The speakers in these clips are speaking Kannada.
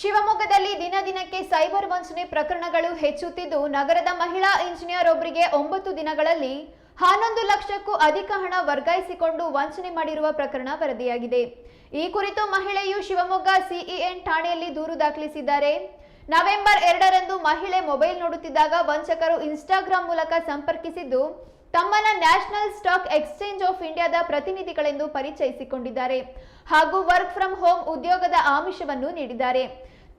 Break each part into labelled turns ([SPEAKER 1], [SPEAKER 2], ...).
[SPEAKER 1] ಶಿವಮೊಗ್ಗದಲ್ಲಿ ದಿನ ದಿನಕ್ಕೆ ಸೈಬರ್ ವಂಚನೆ ಪ್ರಕರಣಗಳು ಹೆಚ್ಚುತ್ತಿದ್ದು, ನಗರದ ಮಹಿಳಾ ಇಂಜಿನಿಯರ್ ಒಬ್ಬರಿಗೆ ಒಂಬತ್ತು ದಿನಗಳಲ್ಲಿ ಹನ್ನೊಂದು ಲಕ್ಷಕ್ಕೂ ಅಧಿಕ ಹಣ ವರ್ಗಾಯಿಸಿಕೊಂಡು ವಂಚನೆ ಮಾಡಿರುವ ಪ್ರಕರಣ ವರದಿಯಾಗಿದೆ. ಈ ಕುರಿತು ಮಹಿಳೆಯು ಶಿವಮೊಗ್ಗ ಸಿಇಎನ್ ಠಾಣೆಯಲ್ಲಿ ದೂರು ದಾಖಲಿಸಿದ್ದಾರೆ. ನವೆಂಬರ್ ಎರಡರಂದು ಮಹಿಳೆ ಮೊಬೈಲ್ ನೋಡುತ್ತಿದ್ದಾಗ ವಂಚಕರು ಇನ್ಸ್ಟಾಗ್ರಾಂ ಮೂಲಕ ಸಂಪರ್ಕಿಸಿದ್ದು ತಮ್ಮನ್ನ ನ್ಯಾಷನಲ್ ಸ್ಟಾಕ್ ಎಕ್ಸ್ಚೇಂಜ್ ಆಫ್ ಇಂಡಿಯಾದ ಪ್ರತಿನಿಧಿಗಳೆಂದು ಪರಿಚಯಿಸಿಕೊಂಡಿದ್ದಾರೆ ಹಾಗೂ ವರ್ಕ್ ಫ್ರಮ್ ಹೋಮ್ ಉದ್ಯೋಗದ ಆಮಿಷವನ್ನು ನೀಡಿದ್ದಾರೆ.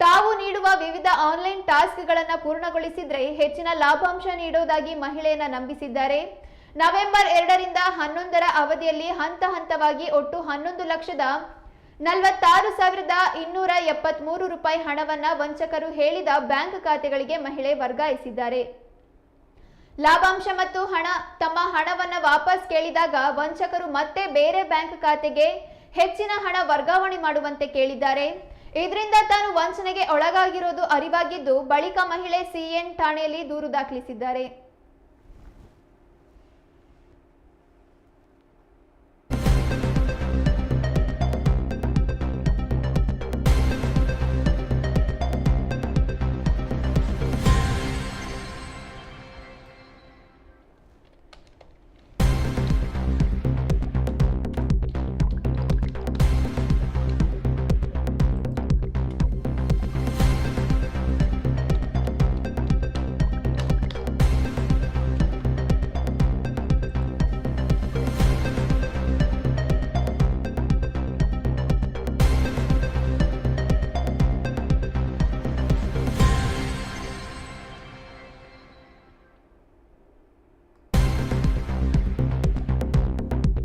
[SPEAKER 1] ತಾವು ನೀಡುವ ವಿವಿಧ ಆನ್ಲೈನ್ ಟಾಸ್ಕ್ಗಳನ್ನು ಪೂರ್ಣಗೊಳಿಸಿದ್ರೆ ಹೆಚ್ಚಿನ ಲಾಭಾಂಶ ನೀಡುವುದಾಗಿ ಮಹಿಳೆಯನ್ನ ನಂಬಿಸಿದ್ದಾರೆ. ನವೆಂಬರ್ ಎರಡರಿಂದ ಹನ್ನೊಂದರ ಅವಧಿಯಲ್ಲಿ ಹಂತ ಹಂತವಾಗಿ ಒಟ್ಟು ಹನ್ನೊಂದು ಲಕ್ಷದ ನಲವತ್ತಾರು ಸಾವಿರದ ಇನ್ನೂರ ಎಪ್ಪತ್ಮೂರು ರೂಪಾಯಿ ಹಣವನ್ನು ವಂಚಕರು ಹೇಳಿದ ಬ್ಯಾಂಕ್ ಖಾತೆಗಳಿಗೆ ಮಹಿಳೆ ವರ್ಗಾಯಿಸಿದ್ದಾರೆ. ಲಾಭಾಂಶ ಮತ್ತು ಹಣ, ತಮ್ಮ ಹಣವನ್ನು ವಾಪಸ್ ಕೇಳಿದಾಗ ವಂಚಕರು ಮತ್ತೆ ಬೇರೆ ಬ್ಯಾಂಕ್ ಖಾತೆಗೆ ಹೆಚ್ಚಿನ ಹಣ ವರ್ಗಾವಣೆ ಮಾಡುವಂತೆ ಕೇಳಿದ್ದಾರೆ. ಇದರಿಂದ ತಾನು ವಂಚನೆಗೆ ಒಳಗಾಗಿರೋದು ಅರಿವಾಗಿದ್ದು ಬಳಿಕ ಮಹಿಳೆ ಸಿಎನ್ ಠಾಣೆಯಲ್ಲಿ ದೂರು ದಾಖಲಿಸಿದ್ದಾರೆ.